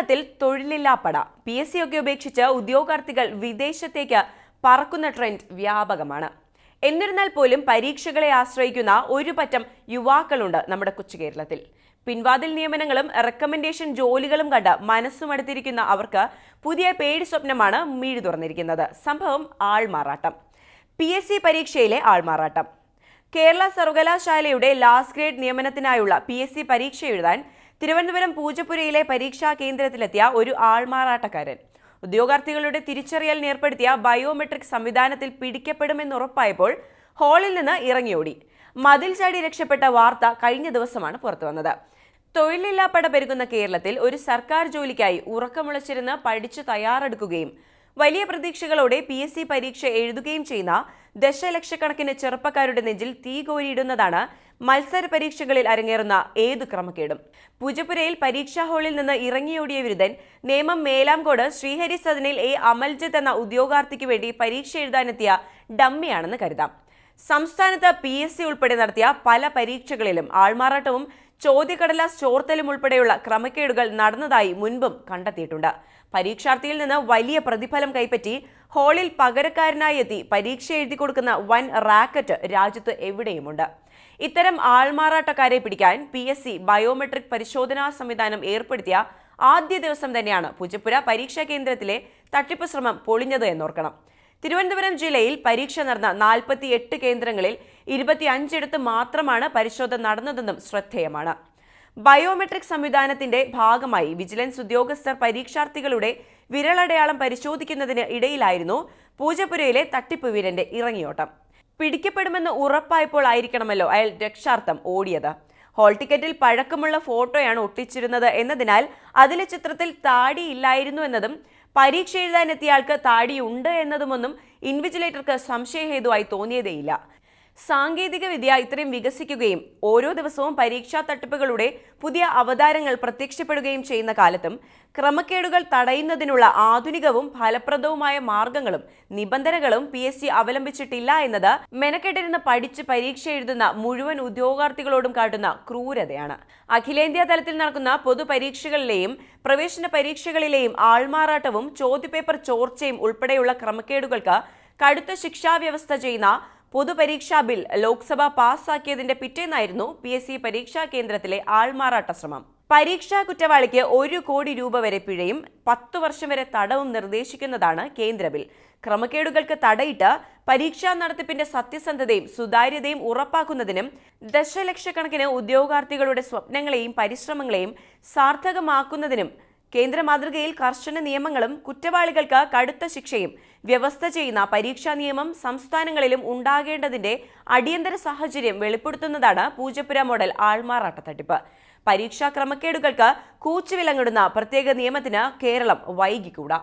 കേരളത്തിൽ തൊഴിലില്ലാപ്പട. P S C ഒക്കെ ഉപേക്ഷിച്ച് ഉദ്യോഗാർത്ഥികൾ വിദേശത്തേക്ക് പറക്കുന്ന ട്രെൻഡ് വ്യാപകമാണ്. എന്നിരുന്നാൽ പോലും പരീക്ഷകളെ ആശ്രയിക്കുന്ന ഒരു പറ്റം യുവാക്കളുണ്ട് നമ്മുടെ കൊച്ചു കേരളത്തിൽ. പിൻവാതിൽ നിയമനങ്ങളും റെക്കമെൻഡേഷൻ ജോലികളും കണ്ട് മനസ്സുമടുത്തിരിക്കുന്ന അവർക്ക് പുതിയ പേടി സ്വപ്നമാണ് മീഴി തുറന്നിരിക്കുന്നത്. സംഭവം ആൾമാറാട്ടം. പി എസ് സി പരീക്ഷയിലെ ആൾമാറാട്ടം. കേരള സർവകലാശാലയുടെ ലാസ്റ്റ് ഗ്രേഡ് നിയമനത്തിനായുള്ള പി എസ് സി പരീക്ഷ എഴുതാൻ തിരുവനന്തപുരം പൂജപ്പുരയിലെ പരീക്ഷാ കേന്ദ്രത്തിലെത്തിയ ഒരു ആൾമാറാട്ടക്കാരൻ. ഉദ്യോഗാർത്ഥികളുടെ തിരിച്ചറിയലിന് ഏർപ്പെടുത്തിയ ബയോമെട്രിക് സംവിധാനത്തിൽ പിടിക്കപ്പെടുമെന്ന് ഉറപ്പായപ്പോൾ ഹാളിൽ നിന്ന് ഇറങ്ങിയോടി. മതിൽ ചാടി രക്ഷപ്പെട്ട വാർത്ത കഴിഞ്ഞ ദിവസമാണ് പുറത്തുവന്നത്. തൊഴിലില്ലാപ്പട പെരുകുന്ന കേരളത്തിൽ ഒരു സർക്കാർ ജോലിക്കായി ഉറക്കമുളച്ചിരുന്ന് പഠിച്ചു തയ്യാറെടുക്കുകയും വലിയ പ്രതീക്ഷകളോടെ പി എസ് സി പരീക്ഷ എഴുതുകയും ചെയ്യുന്ന ദശലക്ഷക്കണക്കിന് ചെറുപ്പക്കാരുടെ നെഞ്ചിൽ തീ കോരിയിടുന്നതാണ് മത്സര പരീക്ഷകളിൽ അരങ്ങേറുന്ന ഏതു ക്രമക്കേടും? പൂജപ്പുരയിൽ പരീക്ഷാ ഹാളിൽ നിന്ന് ഇറങ്ങിയോടിയ വിരുദ്ധൻ നേമം മേലാംകോട് ശ്രീഹരി സദനിൽ എ. അമൽജിത്ത് എന്ന ഉദ്യോഗാർത്ഥിക്ക് വേണ്ടി പരീക്ഷ എഴുതാനെത്തിയ ഡമ്മിയാണെന്ന് കരുതാം. സംസ്ഥാനത്ത് പി. എസ്. സി. ഉൾപ്പെടെ നടത്തിയ പല പരീക്ഷകളിലും ആൾമാറാട്ടവും ചോദ്യക്കടലാസ് ചോർത്തലും ഉൾപ്പെടെയുള്ള ക്രമക്കേടുകൾ നടന്നതായി മുൻപും കണ്ടെത്തിയിട്ടുണ്ട്. പരീക്ഷാർത്ഥിയിൽ നിന്ന് വലിയ പ്രതിഫലം കൈപ്പറ്റി ഹാളിൽ പകരക്കാരനായി എത്തി പരീക്ഷ എഴുതി കൊടുക്കുന്ന വൻ റാക്കറ്റ് രാജ്യത്ത് എവിടെയുമുണ്ട്. ഇത്തരം ആൾമാറാട്ടക്കാരെ പിടിക്കാൻ പി എസ് സി ബയോമെട്രിക് പരിശോധനാ സംവിധാനം ഏർപ്പെടുത്തിയ ആദ്യ ദിവസം തന്നെയാണ് പൂജപ്പുര പരീക്ഷാ കേന്ദ്രത്തിലെ തട്ടിപ്പ് ശ്രമം പൊളിഞ്ഞത് എന്നോർക്കണം. തിരുവനന്തപുരം ജില്ലയിൽ പരീക്ഷ നടന്ന നാൽപ്പത്തി എട്ട് കേന്ദ്രങ്ങളിൽ ഇരുപത്തി അഞ്ചിടത്ത് മാത്രമാണ് പരിശോധന നടന്നതെന്നും ശ്രദ്ധേയമാണ്. ബയോമെട്രിക് സംവിധാനത്തിന്റെ ഭാഗമായി വിജിലൻസ് ഉദ്യോഗസ്ഥർ പരീക്ഷാർത്ഥികളുടെ വിരലടയാളം പരിശോധിക്കുന്നതിന് ഇടയിലായിരുന്നു പൂജപ്പുരയിലെ തട്ടിപ്പ് വീരന്റെ ഇറങ്ങിയോട്ടം. പിടിക്കപ്പെടുമെന്ന് ഉറപ്പായപ്പോൾ ആയിരിക്കണമല്ലോ അയാൾ രക്ഷാർത്ഥം ഓടിയത്. ഹോൾ ടിക്കറ്റിൽ പഴക്കമുള്ള ഫോട്ടോയാണ് ഒട്ടിച്ചിരുന്നത് എന്നതിനാൽ അതിലെ ചിത്രത്തിൽ താടിയില്ലായിരുന്നു എന്നതും പരീക്ഷ എഴുതാനെത്തിയ ആൾക്ക് താടിയുണ്ട് എന്നതുമൊന്നും ഇൻവിജിലേറ്റർക്ക് സംശയഹേതുവായി തോന്നിയതേയില്ല. സാങ്കേതിക വിദ്യ ഇത്രയും വികസിക്കുകയും ഓരോ ദിവസവും പരീക്ഷാ തട്ടിപ്പുകളുടെ പുതിയ അവതാരങ്ങൾ പ്രത്യക്ഷപ്പെടുകയും ചെയ്യുന്ന കാലത്തും ക്രമക്കേടുകൾ തടയുന്നതിനുള്ള ആധുനികവും ഫലപ്രദവുമായ മാർഗങ്ങളും നിബന്ധനകളും പി എസ് സി അവലംബിച്ചിട്ടില്ല എന്നത് മെനക്കെട്ടിരുന്ന് പഠിച്ച് പരീക്ഷ എഴുതുന്ന മുഴുവൻ ഉദ്യോഗാർത്ഥികളോടും കാട്ടുന്ന ക്രൂരതയാണ്. അഖിലേന്ത്യാ തലത്തിൽ നടക്കുന്ന പൊതുപരീക്ഷകളിലെയും പ്രവേശന പരീക്ഷകളിലെയും ആൾമാറാട്ടവും ചോദ്യപേപ്പർ ചോർച്ചയും ഉൾപ്പെടെയുള്ള ക്രമക്കേടുകൾക്ക് കടുത്ത ശിക്ഷാവ്യവസ്ഥ ചെയ്യുന്ന പൊതുപരീക്ഷാ ബിൽ ലോക്സഭ പാസാക്കിയതിന്റെ പിറ്റേന്നായിരുന്നു പി എസ് സി പരീക്ഷാ കേന്ദ്രത്തിലെ ആൾമാറാട്ട ശ്രമം. പരീക്ഷാ കുറ്റവാളിക്ക് ഒരു കോടി രൂപ വരെ പിഴയും പത്തു വർഷം വരെ തടവും നിർദ്ദേശിക്കുന്നതാണ് കേന്ദ്ര ബിൽ. ക്രമക്കേടുകൾക്ക് തടയിട്ട് പരീക്ഷാ നടത്തിപ്പിന്റെ സത്യസന്ധതയും സുതാര്യതയും ഉറപ്പാക്കുന്നതിനും ദശലക്ഷക്കണക്കിന് ഉദ്യോഗാർത്ഥികളുടെ സ്വപ്നങ്ങളെയും പരിശ്രമങ്ങളെയും സാർത്ഥകമാക്കുന്നതിനും കേന്ദ്ര മാതൃകയിൽ കർശന നിയമങ്ങളും കുറ്റവാളികൾക്ക് കടുത്ത ശിക്ഷയും വ്യവസ്ഥ ചെയ്യുന്ന പരീക്ഷാ നിയമം സംസ്ഥാനങ്ങളിലും ഉണ്ടാകേണ്ടതിന്റെ അടിയന്തര സാഹചര്യം വെളിപ്പെടുത്തുന്നതാണ് പൂജപ്പുര മോഡൽ ആൾമാറാട്ട തട്ടിപ്പ്. പരീക്ഷാ ക്രമക്കേടുകൾക്ക് കൂച്ചുവിലങ്ങിടുന്ന പ്രത്യേക നിയമത്തിന് കേരളം വൈകിക്കൂടാ.